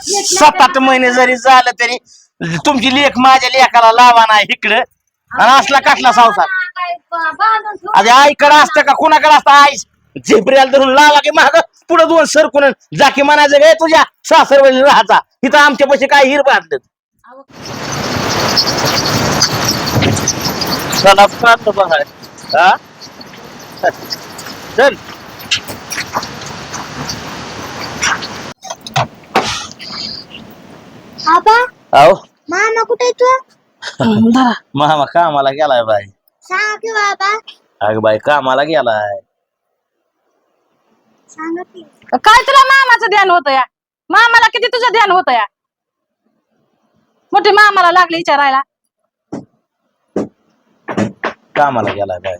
सात आठ महिने जरी झालं तरी तुमची लेख माझ्या लेखाला लावा नाही इकडं. आणि असला कसला संसार? अरे आईकडे असतं का? कुणाकडे असतं? आई झेपऱ्याला धरून लावा की माग. पुढे दोन सरकून जाकी म्हणायचं गे तुझ्या सासरवली राहायचा इथं आमच्या पैसे काय हिर बांधलं चला बघा. हा? चल. आबा अहो मामा कुठे तू? मामा कामाला गेलाय बाई. सांगा की बाबा अगं बाई कामाला गेलाय. सांगा की. काय तुला मामाचं ध्यान होतं या? मामाला किती तुझं ध्यान होतं या? मोठी मामाला लागली विचारायला. कामाला गेलाय बाई.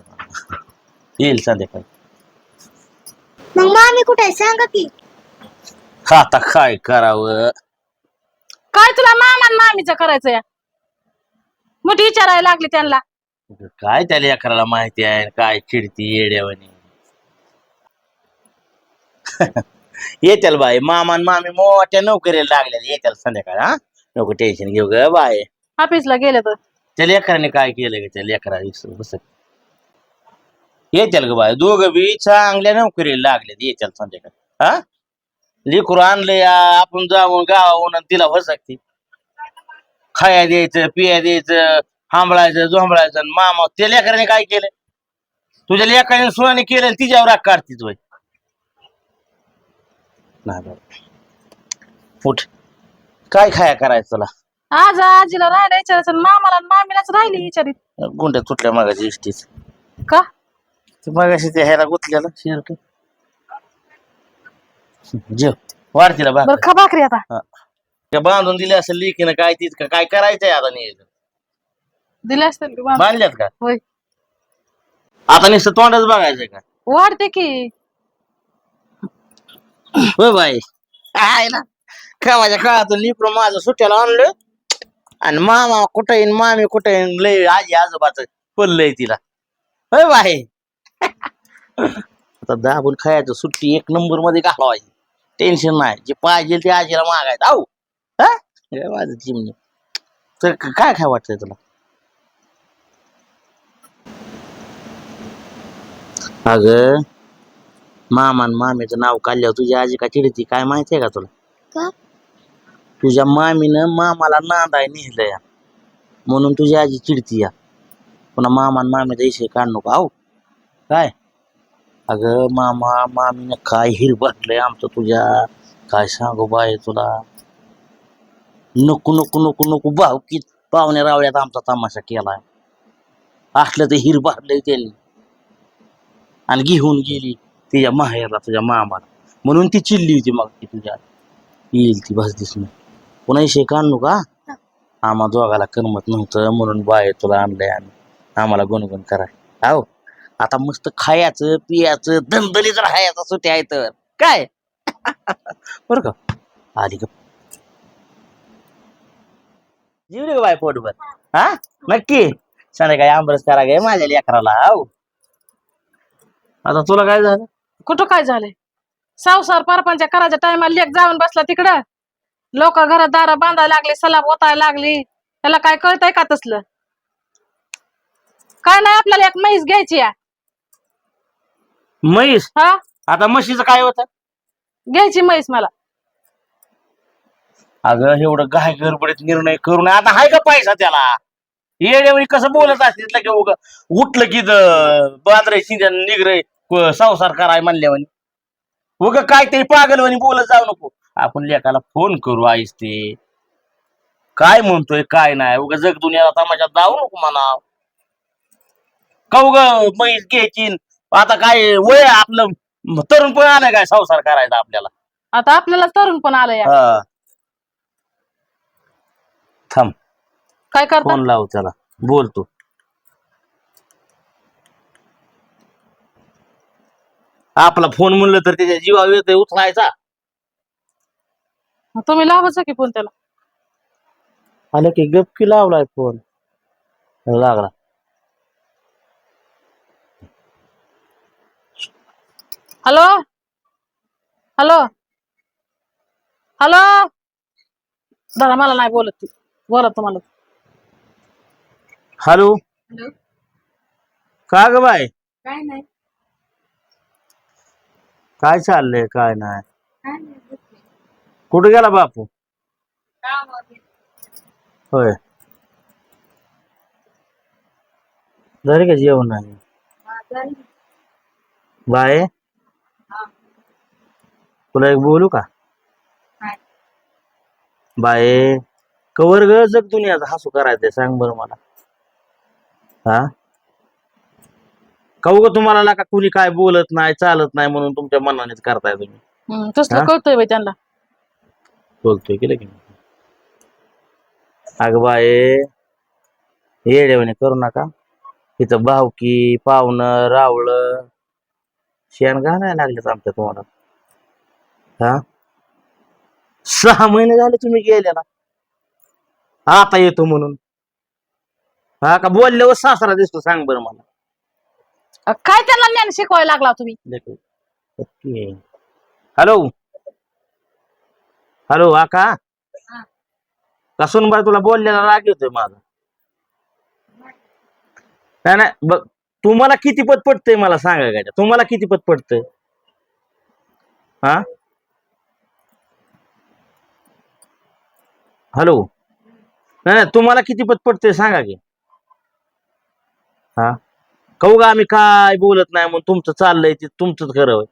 येईल संध्याकाळी. मग मामी कुठे आहे? सांगा की. आता काय करावं? काय तुला मामा मामीचं करायचं या? मोठी विचारायला लागली त्यांना. काय त्या लेकराला माहिती आहे काय चिडती येड्यावानी येत्याल बाई मामा आणि मामी मोठ्या नोकरीला लागल्या येत्याल संध्याकाळी हा? नको टेन्शन घेऊ ग बाय. ऑफिसला गेले तर? त्या लेकराने काय केलं ग? त्या लेकरा बस. येत्याल ग बाय. दोघं बी चांगल्या नोकरीला लागल्यात. येत्याल संध्याकाळी हा? लेकरू आणलंय आ, आपण जाऊन गावाहून आणि तिला फसकते. खाया द्यायचं पिया द्यायचं हांबळायचं झोंबळायचं मामा त्या लेकराने काय केलं? तुझ्या लेकराने सुनाने केलं तिच्यावर राग काढतीच वय. नाही काय खाया करायचं तुला? आज आजीला राहायला विचारायचं आणि मामाला आणि मामीलाच राहिली विचारित. गुंड्या तुटल्या मागाची इष्टीच का? मगाशी ते ह्याला गुतलेलं शिरट जेव. बरं खा भाकरी आता. त्या बांधून दिले असेल लिखीनं काय का काय करायचंय आता नियोजन दिले असतील की बांधून. बांधल्यात का? होय. आता नुसतं तोंडच बघायचंय का? वाढते की. होय बाई. आहे ना. कामाच्या काळातून लिपरो माझं सुट्याला आणलं. आणि मामा कुठं येईन मामी कुठं येईन लय आजी आजोबाच पडलंय तिला. होय बाई. आता दाबून खायचं सुट्टी एक नंबरमध्ये घालवायची. टेन्शन नाही. जे पाहिजे ते आजीला मागायचं. आऊ! हा? माझं चिमणी तर काय काय वाटतंय तुला? अगं मामा आणि मामीचं नाव काढल्यावर तुझी आजी का चिडती? काय माहितीये का तुला? का? तुझ्या मामीनं मामाला नांदाय नेहलंय म्हणून तुझी आजी चिडती या. पुन्हा मामा आणि मामीचा विषय काढ नको. आहो काय? अगं मामा मामीनं काय हिर बसलंय आमचं तुझ्या? काय सांगू बाय तुला? नको नको नको नको भावकीत पाहुण्या रावळ्यात आमचा तमाशा केलाय. असलं तर हिर भरलंय त्यांनी. आणि घेऊन गेली तिच्या माहेरला तुझ्या मामाला. म्हणून ती चिडली होती मग ती तुझ्या. येईल ती बस दिसून. पुन्हा विषय काढू का आम्हा दोघाला करमत नव्हतं म्हणून बाय तुला आणलंय आम्ही आम्हाला गुणगुण कराय हो आता मस्त खायचं पियाचं जर राहायचं सुट्या आहे तर काय? बर का? आली का जीवली का बाय पोटभर. हा? नक्की. संध्याकाळी आंबरस करा गे माझ्या लेकराला हो आता तुला काय झालं? कुठं काय झालंय? संसार परपंच करायच्या टायमाला लेख जाऊन बसला तिकडं. लोक घरात दारा बांधायला लागले सलाब ओतायला लागली. त्याला काय कळतंय का तसलं? काय नाही आपल्याला एक म्हैस घ्यायची या म्हैस? हा? आता म्हशीचं काय होतं? घ्यायची म्हैस मला. अगं एवढं गाय गडबडीत निर्णय करून आता हाय का पैसा त्याला? येड्यावेळी कसं बोलत असतील की उग उठलं की बांद्रे शिंदे निगरे संसार कराय म्हणल्यावानी. उग काय तरी पागलवानी बोलत जाऊ नको. आपण लेकाला फोन करू आईस ते. काय म्हणतोय काय नाही. उग जग दुनियाला तमाशात जाऊ नको म्हणा का उग म्हैस घ्यायची आता काय वय आपलं तरुण पण आलंय काय संसार करायचा आपल्याला? आता आपल्याला तरुण पण आलं या. हा. थांब. काय करता? फोन लाव त्याला. बोलतो आपला फोन म्हणलं तर त्याच्या जीवावर येतोय उचलायचा. तुम्ही लावायचा की फोन त्याला? आलं की गपकी लावलाय फोन? लागला. हॅलो? हॅलो? हॅलो? दादा मला नाही बोलत ती. बोला तुम्हाला. हॅलो? का ग बाय काय नाही. काय चाललंय काय नाही. कुठे गेला बापू? होय. झाले का जेवण आहे बाय तुला एक बोलू का? बाय कवर ग जग दुनियाचा हसू करायचंय सांग बरं मला. हा? काऊ ग तुम्हाला ना का कुणी काय बोलत नाही चालत नाही म्हणून तुमच्या मनानेच करताय तुम्ही. हम्म, हा? कळतंय बाई त्यांना. बोलतोय केलं की नाही? अगं बाय येड्यावाने करू नका. इथं भावकी पाहुणं रावळं शेण घालायला लागलेत आमच्या तुम्हाला हा? सहा महिने झाले तुम्ही गेलेला. आता येतो म्हणून. हा का बोलल्यावर सासरा दिसतो सांग बरं मला. अ, काय त्यांना ज्ञान शिकवायला लागला तुम्ही? देखो. ओके. हॅलो. हॅलो आका. कसून बाय तुला बोललेला राग येतोय माझा? नाही नाही बघ तुम्हाला किती पत पडतंय मला सांगा गाड्या तुम्हाला किती पत पडतंय? हा? हॅलो. नाही तुम्हाला किती पत पडते सांगा की. हा? कहू का आम्ही काय बोलत नाही म्हणून तुमचं चाललंय ते तुमचंच खरं होय.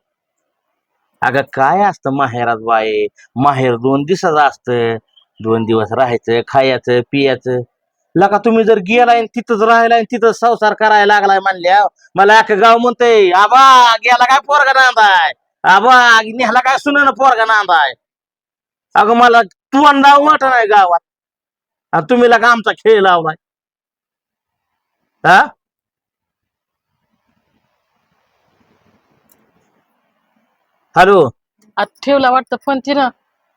अगं काय असतं माहेरात बाय माहेर दोन दिवसाचं असतं. दोन दिवस राहायचं खायचं पियाचं. लका तुम्ही जर गेलाय आणि तिथंच राहिलाय आणि तिथंच संसार करायला लागलाय म्हणल्या मला अख्खं गाव म्हणतंय आबा गेला काय पोरगा नांदाय? आबा नेहला काय सुन पोरगा नांदाय? अगं मला तू अंदाव वाट नाही गावात. आणि तुम्ही लका आमचा खेळ लावलाय. हा? हॅलो? आ, ठेवला वाटतं फोन तिनं.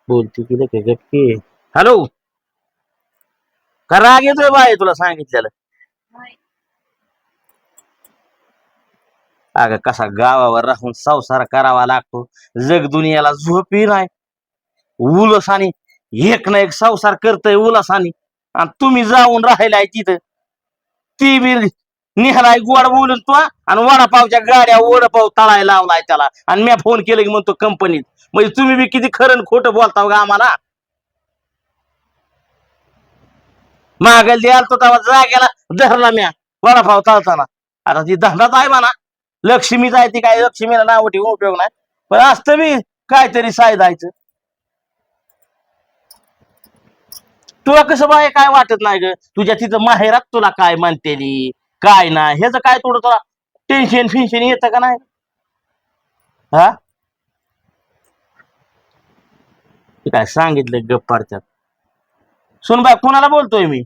बोलते की काय गप्पी हॅलो? का राग येतोय बाय तुला सांगितलेलं? अगं कसा गावावर राहून संसार करावा लागतो. जग दुनियाला झोपी नाही. उलसानी एक ना एक संसार करतय उलासानी आणि तुम्ही जाऊन राहिलाय तिथं. ती बी निहलाय गोड बोलून तो आणि वडापावच्या गाड्या वडापाव तळायला लावलाय त्याला. आणि मी फोन केलं की म्हणतो कंपनीत. म्हणजे तुम्ही बी किती खरं खोट खोटं बोलताव का आम्हाला. मागेल द्याल तो तेव्हा जागेला धरला म्या वडापाव तळताना. आता ती धंदाच आहे म्हणा. लक्ष्मीच आहे ती काय? लक्ष्मीला नाव ठेवून उपयोग नाही. पण असतं बी काहीतरी सायदायचं तुला कसं बाय काय वाटत नाही ग? तुझ्या तिथं माहेरात तुला काय म्हणतेली? काय नाही? ह्याच काय थोडं तुला? टेन्शन फिन्शन येतं का नाही? हा? काय सांगितलं गप्पारच्यात सुन बाय कुणाला बोलतोय मी?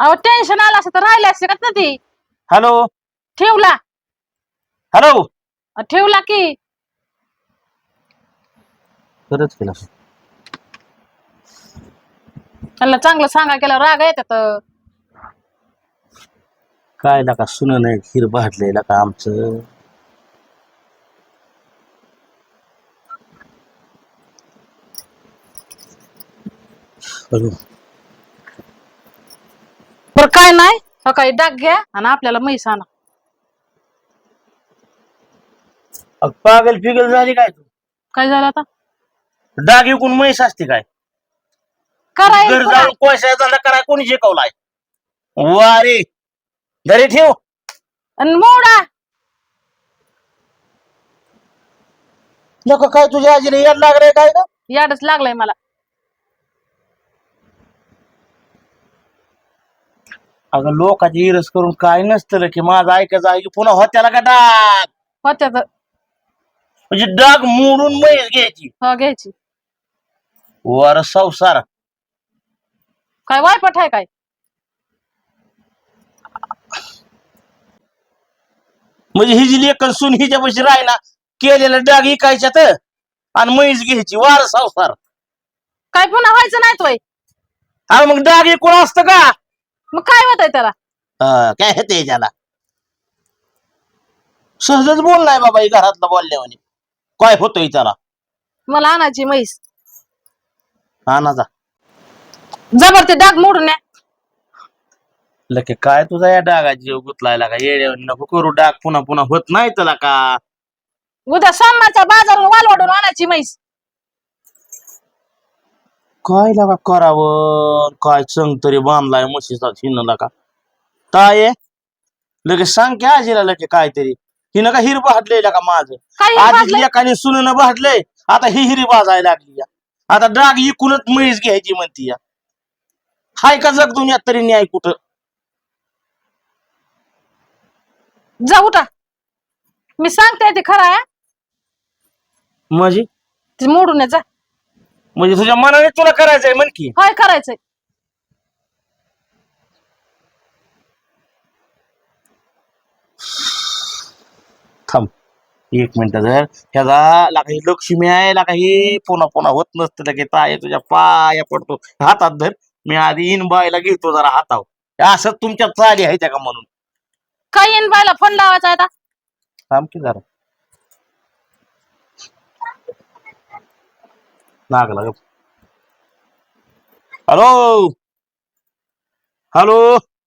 अहो टेन्शन आलं असं तर राहिले असते का ना ती हॅलो ठेवला हॅलो ठेवला की. खरंच केलं त्यांना चांगलं सांगा केलं राग येतात. काय लका सुन नाही खीर भाटलेला का आमचं? बरं काय नाही सकाळी डाग घ्या आणि आपल्याला म्हैस आणा. अग, पागल फिगल झाली काय तू? काय झालं आता? डाग विकून म्हैस असते काय? करायला घर पुन्हा. जाऊन कोळशा धंदा कराय कोणी शिकवलाय? वारे. घरी ठेव. आणि मोडा. लोक काय तुझ्या आजीला याड लागले काय का याडच लागलाय मला. अगं लोकांची इरस करून काय नसतं रे की माझं ऐकायचं आहे की पुन्हा होत्याला का डाग? होत्या तर. म्हणजे डाग मोडून म्हैस घ्यायची. हो घ्यायची. वर संसार. काय वायपट आहे काय? म्हणजे ही जी लेखन सून हिच्या पैसे राहिला केलेलं डाग इकायच्यात आणि म्हैस घ्यायची वार संसार. काय पुन्हा व्हायचं नाही तोय? अरे मग डाग एकूण असतं का? मग काय होत आहे त्याला? हा, काय होते त्याला? सहजच बोल नाही बाबा ही घरातलं बोलल्यावानी. काय होतंय त्याला? मला आणायची म्हैस. जा. जबर ते डाग मोडून या लके काय तुझा या डागाची जीव गुतलायला का? येड्या नको करू डाग पुन्हा पुन्हा होत नाही त्याला का? उद्या सोमवारचा बाजारून वालवडून आणायची म्हैस. काय लागा करावं? काय चंग तरी बांधलाय म्हशीचा हिनं का? ताये लगेच सांग की आजीला लगे काहीतरी. हिनं का हिर भाटलेला का माझं? आधी भाजलंय? एकाने सुननं भाटलंय आता ही हिरी बाजायला लागली या. आता डाग इकूनच म्हैस घ्यायची म्हणती या. हाय का जग दुनियात तरी न्याय कुठं? जा उठा. मी सांगते ते खरं आहे. म्हणजे ते मोडून ये, जा. म्हणजे तुझ्या मनाने तुला करायचंय म्हण की. होय करायचंय. थांब. एक मिनिट जर. ह्याचा लागा ही लक्ष्मी आहे लागा ही पुन्हा पुन्हा होत नसतं लगे ताय तुझ्या पाया पडतो. हातात धर. मी आधी इन बायला घेतो जरा हातावर. असं तुमच्या चाली आहे त्या का म्हणून? काय येईन बायला फोन लावायचा आता? थांब की जरा. लागला ग हॅलो? हॅलो?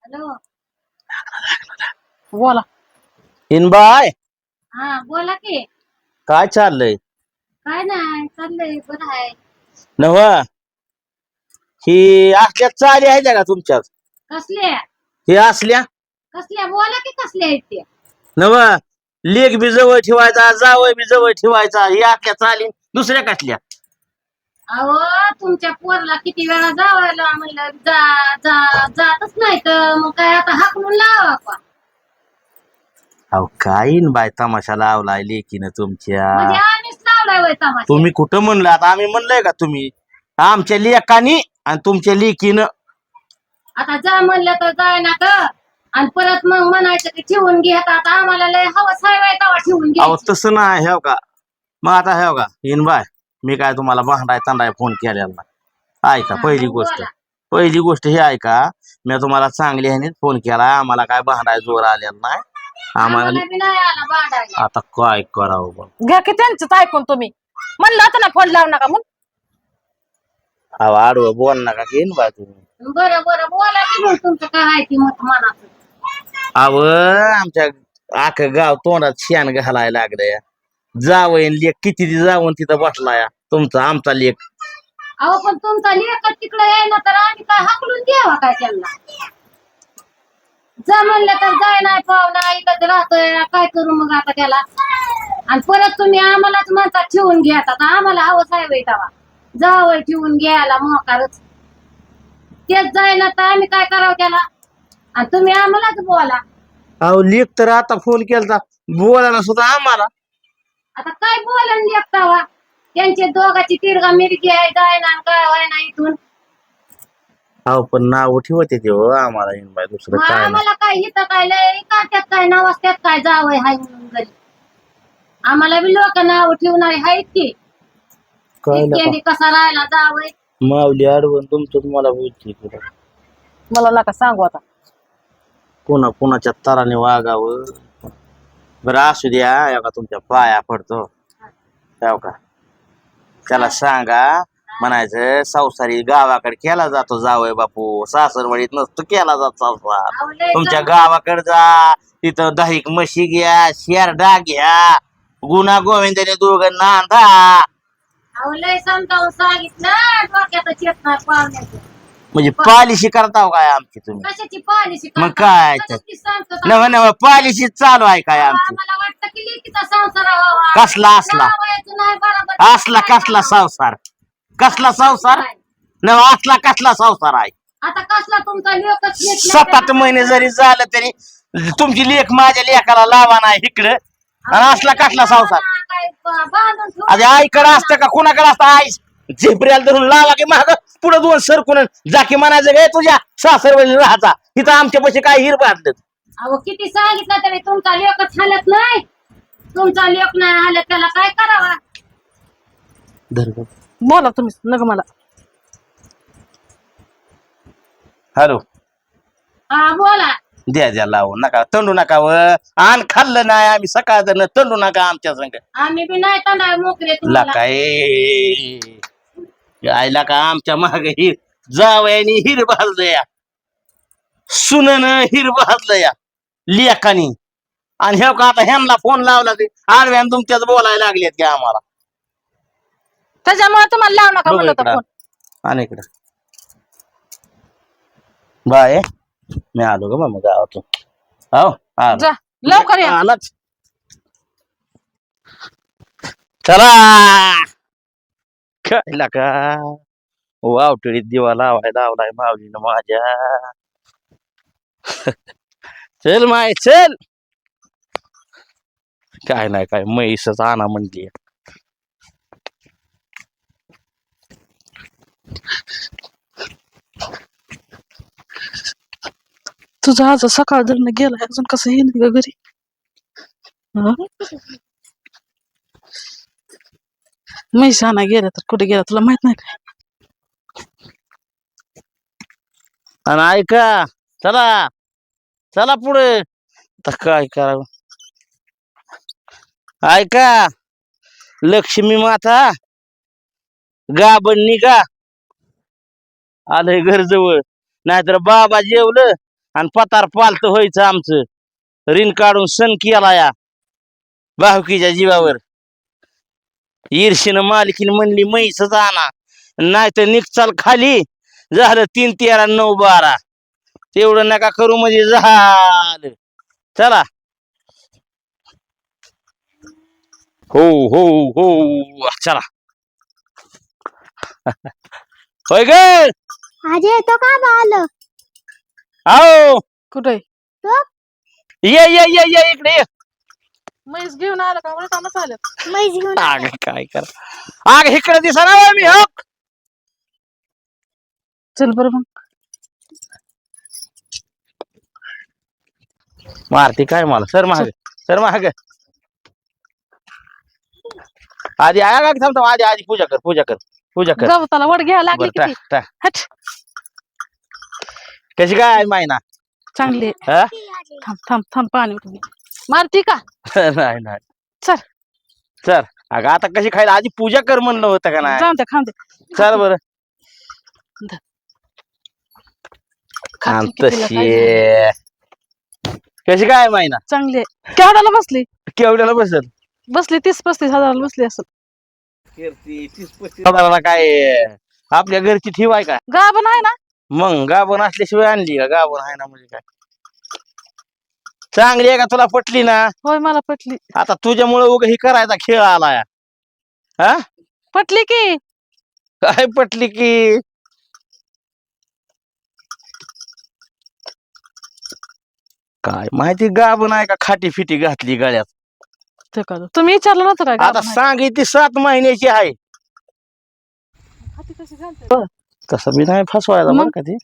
हॅलो. बोला. इनबाय हा बोला की. काय चाललंय? काय नाही चाललंय बरं आहे. नव ही असल्या चाली आहे का तुमच्यात? कसल्या? हे असल्या? कसल्या? बोला की कसल्या आहेत ते नव लेख बी जवळ ठेवायचा जावय बी जवळ ठेवायचा ही असल्या चाली दुसऱ्या कसल्या? अहो तुमच्या पोरला किती वेळा जावायला म्हणलं जा जा जातच नाही तर मग काय आता हाकलून लावा का अहो काय बाय तमाशा लावलाय लेकीनं तुमच्या. म्हणजे आम्हीच लावलाय वय तमाशा. तुम्ही कुठं म्हणलं? आता आम्ही म्हणलंय का तुम्ही? आमच्या लेकानी आणि तुमच्या लेकीनं? आता जा म्हणलं तर जाय ना तर आणि परत मग म्हणायचं की ठेवून घेत आता आम्हाला लय हवस हाय वय तवा ठेवून अहो घ्यायची तसं नाही हेव का मग आता हेव का येईन बाय मी काय तुम्हाला भांडाय तांडाय फोन केलेला नाही. ऐका हा, पहिली मग गोष्ट. बोला. पहिली गोष्ट ही ऐका मी तुम्हाला चांगली ह्याने फोन केला आम्हाला काय भांडाय जोर आलेला नाही. आम्हाला आम्हाला बी नाही आला भांडायला. आता काय करावं बघ. घ्या की त्यांचंच ऐकून तुम्ही. म्हणलं होतं ना फोन लावू नका म्हणून. अहो आडवं बोल नका की येईन बाय तुम्ही बरं बरं बोला की मग तुमचं काय आहे ते मत मनाचं. अव आमच्या आख गाव तोंडात शेण घालायला लागलंय. जावं लेख किती ती जाऊन तिथं बसलाय. तुमचा आमचा लेख अहो पण तुमचा लेखच तिकडे यायला तर आम्ही काय हाकलून द्यावा काय त्यांना? जा म्हणलं तर जाय नाही पाहुणा इथं राहतोय काय करू मग आता त्याला? आणि परत तुम्ही आम्हालाच म्हणता ठेवून घ्या आता. आम्हाला हवं आहे वय तवा जावं ठेवून घ्यायला मोकारच. तेच जाय ना तर आम्ही काय करावं त्याला? आणि तुम्ही आम्हालाच बोला. अहो लेख तर आता फोन केलता. बोलायला सुद्धा आम्हाला. आता काय बोलन लेपतावा त्यांचे दोघाची तिरगा मिरगी आहे जाय ना आणि काय ना इथून. अहो पण नाव ठेवते ते हो आम्हाला दुसरं मग काय नाही. आम्हाला काय हिथं काय लय का त्यात काय नाव त्यात काय जावं हाय म्हणून घरी? आम्हाला बी लोक नाव ठेवणारे आहेत की. काय नका इतक्यांनी कसा राहायला जावय माऊली अडवून तुमचं तुम्हाला बोलते तुला मला नका सांगू आता. पुन्हा पुन्हाच्या तराने वागावं. बरं असू द्या या का तुमच्या पाया पडतो. याव का. त्याला सांगा म्हणायचं संसारी गावाकडे केला जातो जावय बापू. सासरवाडीत नसतो केला जात संसार. तुमच्या गावाकडे जा. तिथं दहीक म्हशी घ्या शेरडा घ्या. गुन्हा गोविंदाने दोघं नांदा. लय समजावून सांगितलं डोक्यातच येत नाही पाहुण्याचं म्हणजे पालिशी करताव काय आमची तुम्ही? कशाची पॉलिसी मग काय नव नव पालिशी चालू आहे काय आमची? आम्हाला वाटतं की लेकीचा संसार व्हावा कसला असला? जावयाचं नाही बरोबर. असला कसला संसार? कसला संसार? नव असला कसला संसार आहे? आता कसला तुमचा लेखच येत नाही सात आठ महिने जरी झालं तरी तुमची लेख माझ्या लेखाला लावा नाही इकडं. आणि असला कसला संसार? आधी आईकडे असतं का? कुणाकडे असतं? आई झेपऱ्याला धरून लावा की माग. पुढे दोन सरकून जा की म्हणायचं गे तुझ्या सासरवडील राहायचा. इथं आमच्या पैसे काय हिर बांधलं? अहो किती सांगितलं तरी तुमचा लेखच हालत नाही. तुमचा लेख नाही हालत त्याला काय करावा? बोला तुम्ही नका मला. हॅलो. हा बोला. द्या द्या लावून नका तंडू नका व आण खाल्लं नाही आम्ही सकाळ तंडू नका आमच्या संग. आम्ही बी नाही मोकरे तुम्हाला. लका ए आईला का आमच्या माग ही जावयानी हिर भाजलया सुनन हिर भाजलया लेखानी. आणि हे का आता ह्यांना फोन लावला ते? आडव्यान तुमच्याच बोलायला लागलेत की आम्हाला. त्याच्यामुळे तुम्हाला लावू नका बघू म्हणलं होतं इकडं. फोन आणि इकडं. बाय. मी आलो ग मग गावातून. हो आलो. जा लवकर या. आलाच चला. काय का? वावटळीत दिवा लावाय लावलाय माऊलीनं माझ्या. चल माय चल. काय नाही काय म्हैसच आणा म्हणली. तुझा आज सकाळ धरणं गेलाय अजून कसं येईल ग घरी हं? म्हैस गेला तर कुठे गेला तुला माहीत नाही का आणि ऐका चला चला पुढे आता काय करावं ऐका लक्ष्मी माता गाबण का आलंय घर जवळ नाहीतर बाबा जेवलं आणि पतार पालत व्हायचं आमचं. ऋण काढून सण केला या बाहुकीच्या जीवावर. ईर्षीनं मालकीन म्हणली म्हैसच आणा नाहीतर निघचाल खाली. झालं तीन तेरा नऊ बारा. तेवढं नका करू म्हणजे झालं. चला. हो हो हो. चला. होय ग? आज येतो का बाल आओ! कुठे? ये ये ये ये इकडे ये. म्हैस घेऊन आला का? मला कामच आलं. म्हैस घेऊन आग काय कर? आग इकडे दिसा ना मी हो. चल बरं मग. मारते काय मला? सर महाग सर महाग आधी आया का थांबतो आधी आधी पूजा कर पूजा कर पूजा कर. वड घ्यायला लागली बरं किती? टाक टाक. हट. कशी काय आहे मायना? चांगली आहे. हा? थांब थांब थांब पाणी उठून. मारती का? नाही नाही. चल. चल. अगं आता कशी खायला आधी पूजा कर म्हणलं होतं का नाही? जाऊन दे खाऊन दे. चल बरं. खाते काय झालं. कशी काय आहे मायना? चांगली आहे. केवढ्याला बसली? केवढ्याला बसल? बसली तीस पस्तीस हजाराला बसली असं हजाराला काय आपल्या घरची ठेव आहे का? गाभण आहे ना? मग गाभण असल्याशिवाय आणली का? गाभण आहे ना म्हणजे काय? चांगली आहे का तुला पटली ना? होय मला पटली. आता तुझ्यामुळे उगा ही करायचा खेळ आलाय. हा? पटली की? काय पटली की? काय माहिती गाभण आहे का? खाटी फिटी घातली गळ्यात. ते का तुम्ही विचारलं नव्हतं का आता ती सात महिन्याची आहे. खाती कशी घालते? तसं बी नाही फसवायला मग? बरं का ती.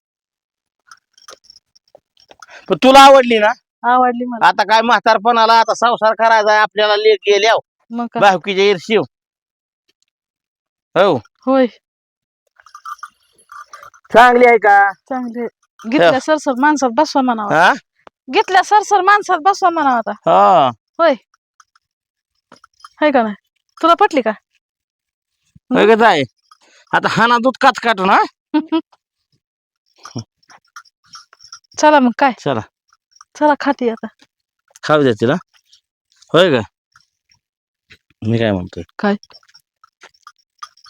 पण तुला आवडली ना? आवडली मला. आता काय म्हातारपणाला आता संसार करायचा आहे आपल्याला लेख गेल्या मग काय? बाहुकीच्या ईर्षीव हो. होय. चांगली आहे का? चांगली आहे. घेतल्या सरसर माणसात बसवा म्हणावा. हा? घेतल्या सरसर माणसात बसवा म्हणावा आता. हा. होय. हाय का नाही? तुला पटली का? बघत आहे आता हाना दूध काच काटू ना चला मग काय? चला. चला खाती आता. खाऊ द्या तिला. होय का? मी काय म्हणतोय? काय?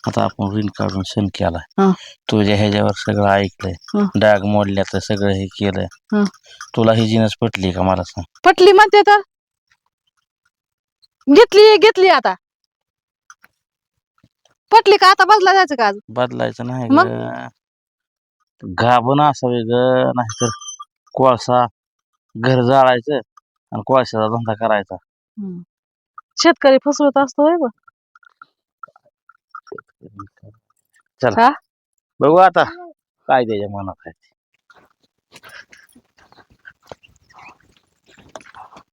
आता आपण ऋण काढून सण केलाय. हा. तुझ्या ह्याच्यावर सगळं ऐकलंय. हा. डाग मोडल्याचं सगळं हे केलंय. हा. तुला ही जिनस पटली का मला सांग? पटली म्हणते तर. घेतली घेतली आता. पटली का आता बसला जायचं का आज बदलायचं नाही मग? ग गाभण असावे ग नाहीतर कोळसा घर जाळायचं आणि कोळशाचा धंदा करायचा शेतकरी फसवत असतो होय बा. चला हा? बघू आता काय त्याच्या मनात आहे ते.